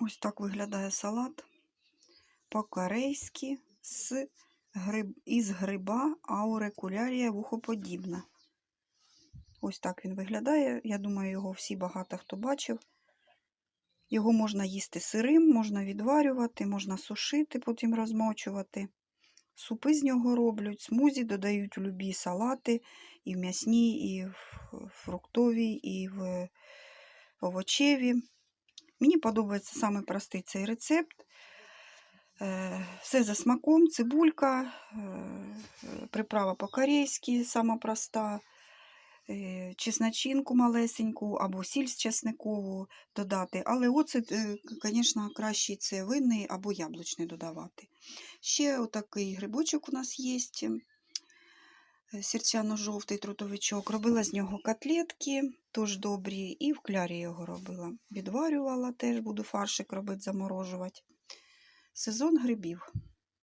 Ось так виглядає салат по-корейськи з гриб... із гриба аурикулярія вухоподібна. Ось так він виглядає. Я думаю, його всі багато хто бачив. Його можна їсти сирим, можна відварювати, можна сушити, потім розмочувати. Супи з нього роблять, смузі додають в любі салати, і в м'ясні, і в фруктові, і в овочеві. Мені подобається саме простий цей рецепт. Е, Все за смаком, цибулька, е, приправа по-корейськи, сама проста, е, чесночинку малесеньку або сіль з чесникову додати. Але оцет, звісно, краще це винний або яблучний додавати. Ще отакий грибочок у нас є. Сірчано-жовтий трутовичок. Робила з нього котлетки, теж добрі, і в клярі його робила. Відварювала теж, буду фаршик робити, заморожувати. Сезон грибів.